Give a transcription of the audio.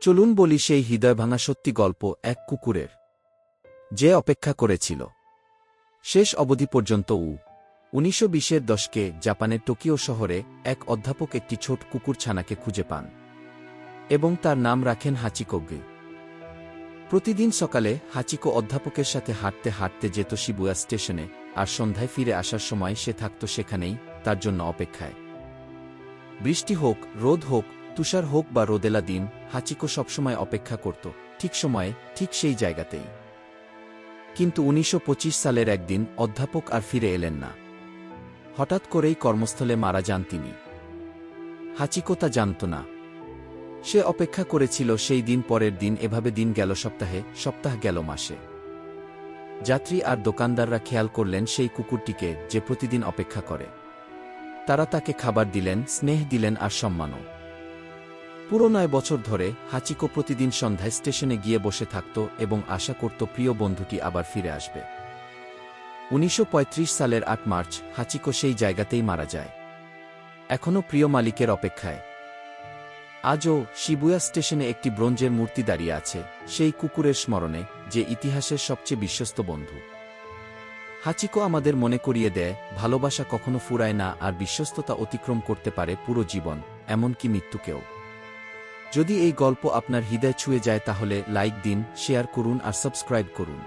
চলুন বলি সেই হৃদয় ভাঙা সত্যি গল্প এক কুকুরের। যে অপেক্ষা করেছিল। শেষ অবধি পর্যন্ত উ। উনিশশো বিশের দশকে জাপানের টোকিও শহরে এক অধ্যাপক একটি ছোট কুকুর ছানাকে খুঁজে পান। এবং তার নাম রাখেন হাচিকোগে। প্রতিদিন সকালে হাচিকো অধ্যাপকের সাথে হাঁটতে হাঁটতে যেত শিবুয়া স্টেশনে আর সন্ধ্যায় ফিরে আসার সময় সে থাকত সেখানেই, তার জন্য অপেক্ষায়। বৃষ্টি হোক, রোদ হোক তুষার হোক বা রোদেলা দিন, হাচিকো সবসময় অপেক্ষা করত, ঠিক সময়ে, ঠিক সেই জায়গাতেই। কিন্তু উনিশশো পঁচিশ সালের একদিন অধ্যাপক আর ফিরে এলেন না। হঠাৎ করেই কর্মস্থলে মারা যান তিনি। হাচিকো তা জানত না। সে অপেক্ষা করেছিল সেই দিন পরের দিন, এভাবে দিন গেল সপ্তাহে, সপ্তাহ গেল মাসে। যাত্রী আর দোকানদাররা খেয়াল করলেন সেই কুকুরটিকে, যে প্রতিদিন অপেক্ষা করে। তারা তাকে খাবার দিলেন, স্নেহ দিলেন আর সম্মানও। পুরো নয় বছর ধরে হাচিকো প্রতিদিন সন্ধ্যায় স্টেশনে গিয়ে বসে থাকত এবং আশা করত প্রিয় বন্ধুটি আবার ফিরে আসবে। উনিশশো পঁয়ত্রিশ সালের আট মার্চ, হাচিকো সেই জায়গাতেই মারা যায়। এখনও প্রিয় মালিকের অপেক্ষায়। আজও শিবুয়া স্টেশনে একটি ব্রোঞ্জের মূর্তি দাঁড়িয়ে আছে, সেই কুকুরের স্মরণে, যে ইতিহাসের সবচেয়ে বিশ্বস্ত বন্ধু। হাচিকো আমাদের মনে করিয়ে দেয়, ভালোবাসা কখনো ফুরায় না আর বিশ্বস্ততা অতিক্রম করতে পারে পুরো জীবন, এমনকি মৃত্যুকেও। যদি এই গল্প আপনার হৃদয় ছুঁয়ে যায় তাহলে লাইক দিন, শেয়ার করুন আর সাবস্ক্রাইব করুন।